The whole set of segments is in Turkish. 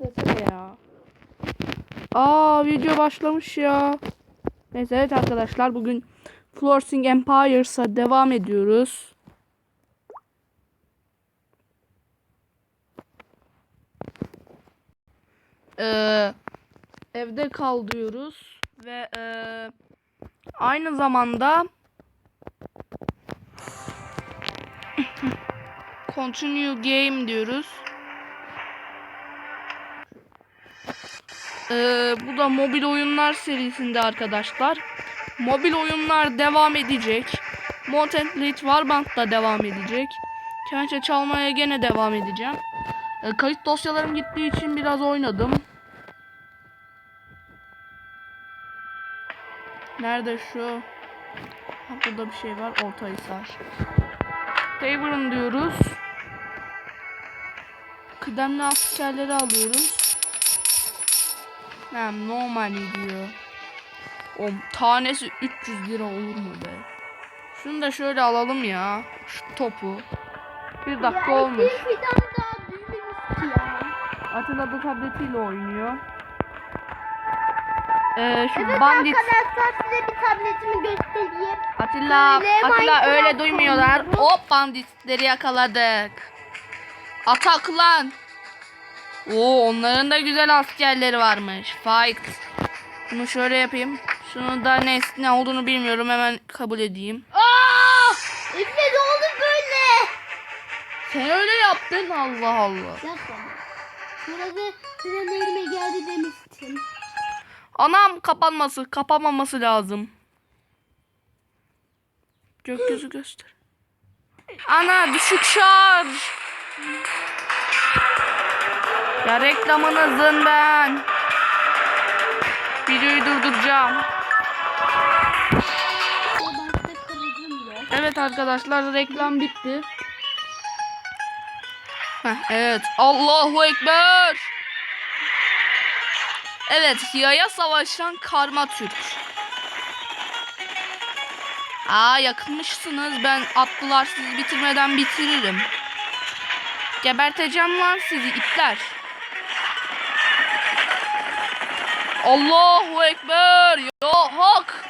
Desene ya. Aa video başlamış ya. Neyse evet arkadaşlar bugün Florsing Empires'a devam ediyoruz. Ee, evde kal diyoruz ve ee, aynı zamanda continue game diyoruz. Ee, bu da mobil oyunlar serisinde arkadaşlar. Mobil oyunlar devam edecek. Mountain Blade Warband da devam edecek. Kemençe çalmaya gene devam edeceğim. Ee, kayıt dosyalarım gittiği için biraz oynadım. Nerede şu? Burada bir şey var. Ortahisar. Tabor'un diyoruz. Kıdemli askerleri alıyoruz. Hem no money diyor. O tanesi 300 lira olur mu be? Şunu da şöyle alalım ya. Şu topu. Bir dakika ya, olmuş. iki fidan daha büyümüş ya. Atilla da tabletiyle oynuyor. Ee, şu Evet bandit arkadaşlar size bir tabletimi göstereyim. Atilla Böyle Atilla öyle duymuyorlar. Hop banditleri yakaladık. Atak lan. Oo onların da güzel askerleri varmış. Fight. Bunu şöyle yapayım. Şunu da ne, ne olduğunu bilmiyorum. Hemen kabul edeyim. Aa! Efe ne oldu böyle? Sen öyle yaptın Allah Allah. Yapma. Geldi demiştim. Anam kapanması, kapanmaması lazım. Gökyüzü göster. Ana düşük şarj. Ya reklamınızın ben. Videoyu durduracağım. Evet arkadaşlar reklam bitti. Heh, evet. Allahu Ekber. Evet. Yaya savaşan karma Türk. Aa yakınmışsınız. Ben atlılar sizi bitirmeden bitiririm. Geberteceğim lan sizi itler. Allahu Ekber. Ya hak.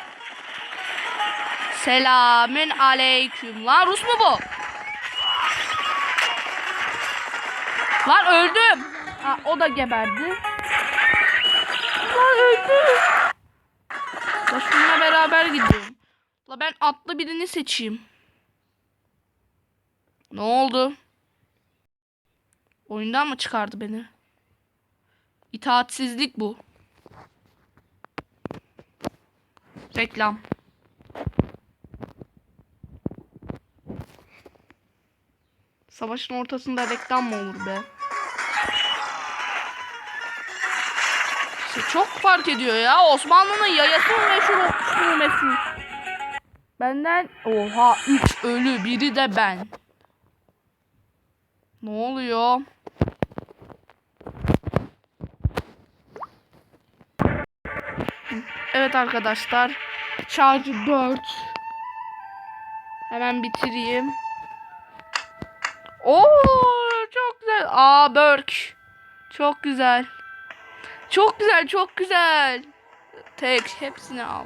Selamün aleyküm. Lan Rus mu bu? Lan öldüm. Ha, o da geberdi. Lan öldüm. La beraber gidiyorum. La ben atlı birini seçeyim. Ne oldu? Oyundan mı çıkardı beni? İtaatsizlik bu. Reklam. Savaşın ortasında reklam mı olur be? İşte çok fark ediyor ya. Osmanlı'nın yayası meşhur olmuş meşhur. Benden oha 3 ölü biri de ben. Ne oluyor? Evet arkadaşlar. Şarjı 4. Hemen bitireyim. Oo çok güzel. Aa Berk. Çok güzel. Çok güzel, çok güzel. Tek hepsini al.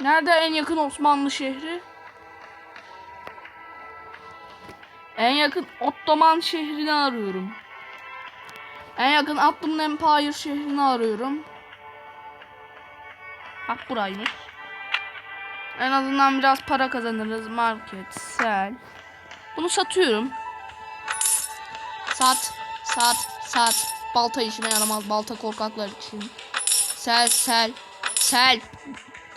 Nerede en yakın Osmanlı şehri? En yakın Ottoman şehrini arıyorum. En yakın Ottoman Empire şehrini arıyorum. Bak buraymış. En azından biraz para kazanırız. Market, sell. Bunu satıyorum. Sat, sat, sat. Balta işime yaramaz. Balta korkaklar için. Sel, sel, sel.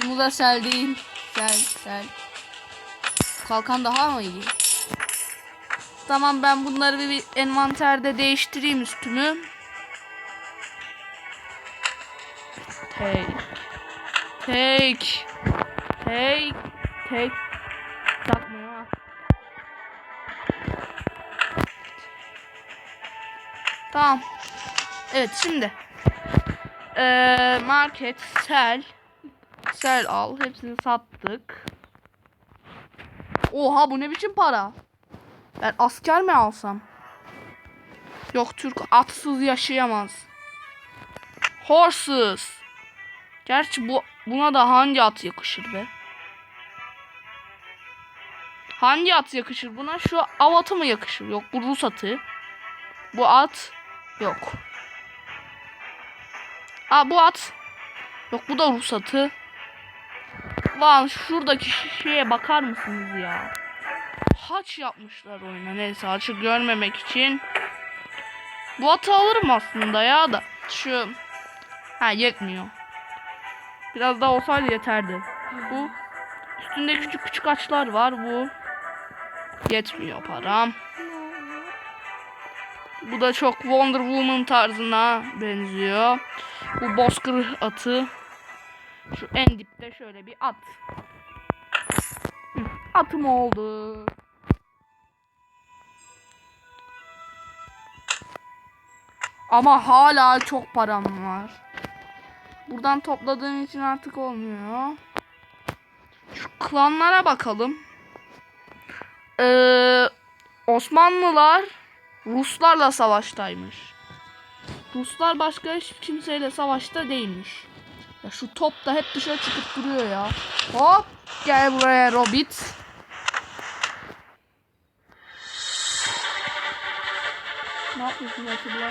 Bunu da sel değil. Sel, sel. Kalkan daha mı iyi? Tamam ben bunları bir, envanterde değiştireyim üstümü. Take. Take. Take. Take. Takmıyor. Tamam. Evet şimdi. Ee, market sell. Sell al. Hepsini sattık. Oha bu ne biçim para? Ben asker mi alsam? Yok Türk atsız yaşayamaz. Horses. Gerçi bu buna da hangi at yakışır be? Hangi at yakışır buna? Şu av atı mı yakışır? Yok bu Rus atı. Bu at yok. Aa bu at. Yok bu da Rus atı. Lan şuradaki şeye bakar mısınız ya? Haç yapmışlar oyuna. Neyse haçı görmemek için. Bu atı alırım aslında ya da. Şu. Ha yetmiyor. Biraz daha olsaydı yeterdi. Bu. Üstünde küçük küçük açlar var bu. Yetmiyor param. Bu da çok Wonder Woman tarzına benziyor. Bu bozkır atı. Şu en dipte şöyle bir at. Atım oldu. Ama hala çok param var. Buradan topladığım için artık olmuyor. Şu klanlara bakalım. Ee, Osmanlılar Ruslarla savaştaymış. Ruslar başka hiç kimseyle savaşta değilmiş. Ya şu top da hep dışarı çıkıp duruyor ya. Hop gel buraya Robit. Ne yapıyorsun acaba?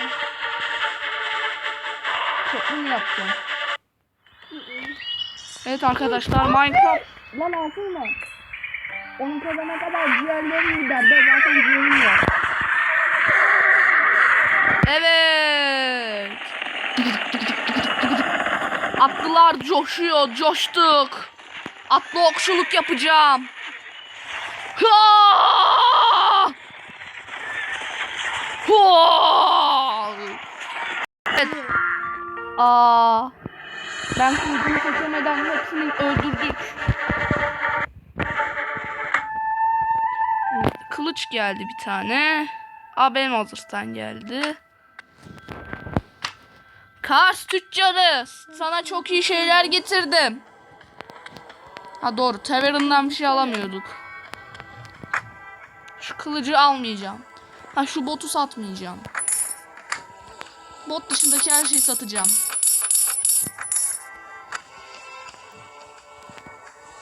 Köprü mü? Evet arkadaşlar Minecraft. Lan altın mı? Onun kazana kadar ciğerlerim gider. Ben zaten ciğerim yok. Evet. Atlılar coşuyor, coştuk. Atlı okçuluk yapacağım. Ha! Ha! Aa, ben kılıcımı seçemeden hepsini öldürdük. Kılıç geldi bir tane. Aa benim hazırstan geldi. Kars tüccarı. Sana çok iyi şeyler getirdim. Ha doğru. Tavern'dan bir şey alamıyorduk. Şu kılıcı almayacağım. Ha şu botu satmayacağım. Bot dışındaki her şeyi satacağım.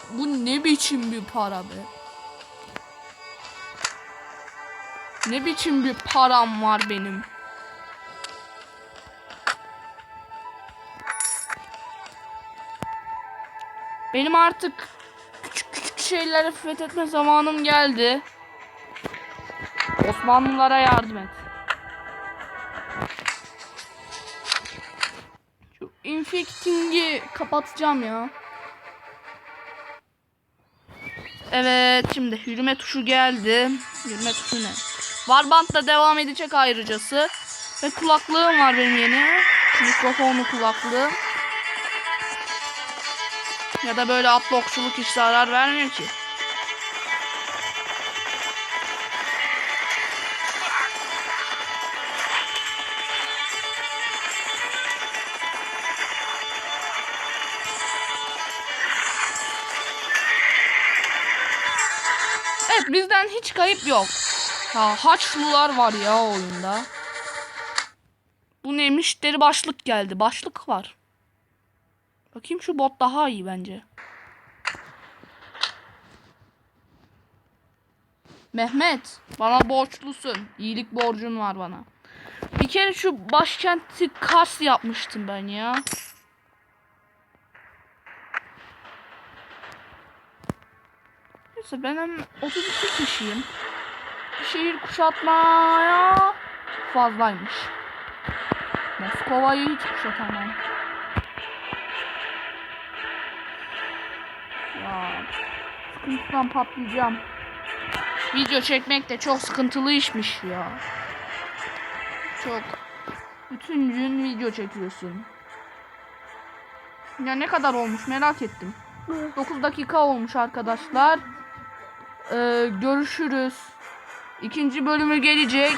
Bu ne biçim bir para be? Ne biçim bir param var benim? Benim artık küçük küçük şeyleri fethetme zamanım geldi. Osmanlılara yardım et. Şu infecting'i kapatacağım ya. Evet şimdi yürüme tuşu geldi. Yürüme tuşu ne? Warband'la devam edecek ayrıcası. Ve kulaklığım var benim yeni. Mikrofonlu kulaklığım. Ya da böyle atlı okçuluk hiç zarar vermiyor ki. Evet bizden hiç kayıp yok. Ha Haçlılar var ya oyunda. Bu neymiş? Deri başlık geldi. Başlık var. Bakayım şu bot daha iyi bence. Mehmet bana borçlusun. İyilik borcun var bana. Bir kere şu başkenti Kars yapmıştım ben ya. Neyse ben hem 32 kişiyim. Şehir kuşatmaya fazlaymış. Moskova'yı hiç kuşatamam. Ya sıkıntıdan patlayacağım. Video çekmek de çok sıkıntılı işmiş ya. Çok. Bütün gün video çekiyorsun. Ya ne kadar olmuş merak ettim. 9 dakika olmuş arkadaşlar. Ee, görüşürüz. İkinci bölümü gelecek.